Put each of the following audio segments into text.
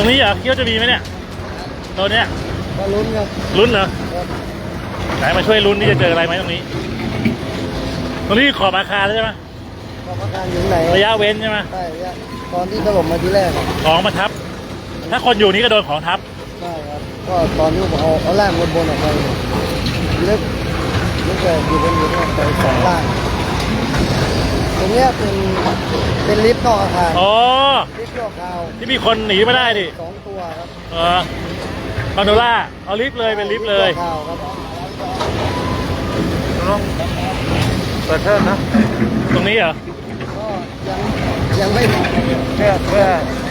รงนี้เหรอคิดว่าจะมีไหมเนี่ยตัวเนี้ยก็ลุ้นครับลุ้นเหรอครับไหนมาช่วยลุ้นนี่จะเจออะไรไหมตรงนี้ ตรงนี้ขอบอาคารแล้วใช่ไหมกรรมการอยู่ไหนระยะเว้นใช่ไหมใช่ระยะตอนที่ถล่มมาทีแรกอะของมาทับ ถ้าคนอยู่นี่ก็โดนของทับใช่ครับก็ตอนที่ผมเอาเอาล่างบนบนๆออกไปเนี่ยลึกลึกเลยอยู่บนอยู่เนี่ยไปสองล่างตรง เนี้ยเป็นเป็นลิฟต์นอกอาคารอ๋อ ลิฟต์ชั่วคราวที่มีคนหนีไม่ได้ดิสองตัวครับเออคอนโดล่าเอาลิฟต์เลยเป็นลิฟต์เลยชั่วคราวครับต้องเปิดเพิ่มนะตรงนี้เหรอก็ยังยังไม่เพื่อเพื่อ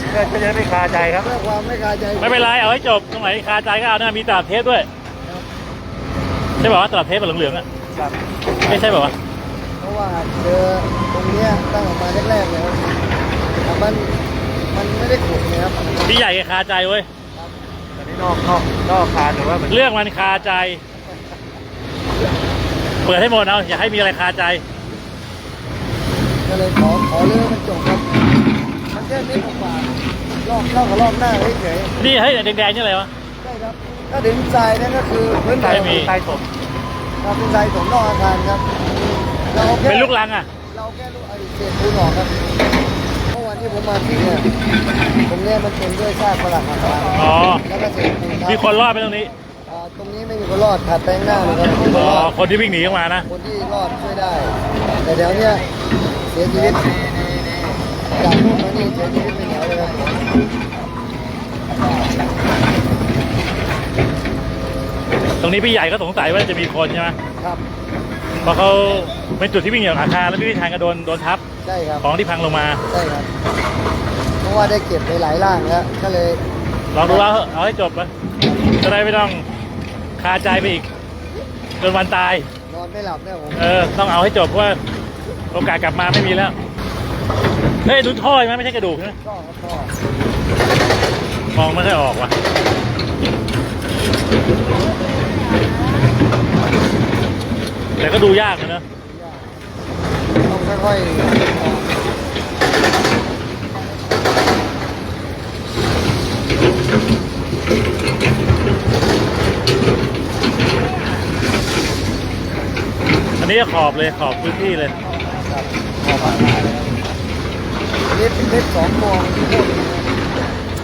เพื่อจะได้ไม่คาใจครับเพื่อความไม่คาใจไม่เป็นไรเอาให้จบตรงไหนคาใจก็เอานะมีตลับเทปด้วยใช่ป่าวว่าตลับเทปแบบเหลืองๆอะครับ ไม่ใช่ป่าววะเพ ราะว่าเจอตรงเนี้ยตั้งออกมาแรกๆเลยครับแต่มันมันไม่ได้ขุดนะครับพี่ใหญ่แกคาใจเว้ยอันนี้นอกนอกนอกอาคารหรือว่ามันเรื่องมันคาใจ เปิดให้หมดเอาอย่าให้มีอะไรคาใจ ก็เลยขอขอเรื่องมันจบครับมันแค่นิดกว่าๆลอกเข้ากับลอกหน้าเฉยนี่ให้ยแดงๆนี่อะไรวะ ๆใช่ครับ ถ้าถึงทรายนั่นก็คือพื้นฐานไม่มี ใต้ศพเราเป็นทรายของนอกอาคารครับ เราแค่เป็นลูกลังอะ เราแค่ลูกไอ้เศษปูนออกครับเมื่อวันที่ผมมาที่เนี่ยตรงเนี้ยมันเป็นด้วยซากปรักหักพังอ๋อ แล้วก็เศษปูนทับมีคนรอดไปตรงนี้ อ่าตรงนี้ไม่มีคนรอดถัดไปข้างหน้าเลยครับมีคนอ๋อ รอดคนที่วิ่งหนีออกมานะ คนที่รอดช่วยได้ แต่เดี๋ยวเนี้ยเสียชีวิตจากนู่นมานี่เสียชีวิตเป็นแถวเลยครับตรงนี้พี่ใหญ่ก็สงสัยว่าจะมีคนใช่ไหมครับเพ ราะเขาเป็นจุดที่วิ่งอย่างอาคารแล้วพี่ทางก็โดนโดนทับใช่ครับของที่พังลงมา ใช่ครับ เพราะว่าได้เก็บไปหลายร่างแล้วก็เลยลองดูแล้วเอาให้จบไปจะได้ไม่ต้องคาใจไปอีก จนวันตาย นอนไม่หลับเนี่ยผมเออ ต้องเอาให้จบเพราะว่าโอกาสกลับมาไม่มีแล้ว เฮ้ยดูท่อใช่ไหมไม่ใช่กระดูกใช่ไหมก็ครับก็มองไม่ค่อยออกว่ะแต่ ก็ดูยากเลยนะ ต้องค่อยอันนี้ก็ขอบเลยขอบพื้นที่เลย ๆครับลิฟต์ลิฟต์สองตัวที่พูดถึงนะ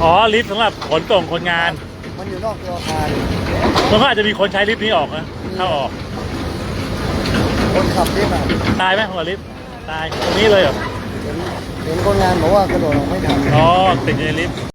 อ๋อลิฟต์สำหรับขนส่งคนงานมันอยู่นอกตัวอาคาร มันก็อาจจะมีคนใช้ลิฟต์นี้ออกนะเข้าออกคน ขับลิฟต์อะตายไหมหัวลิฟต์ตายตรงนี้เลยเหรอเห็นเห็นคนงานบอกว่ากระโดดออกไม่ทัน อ๋อ ติดอยู่ในลิฟต์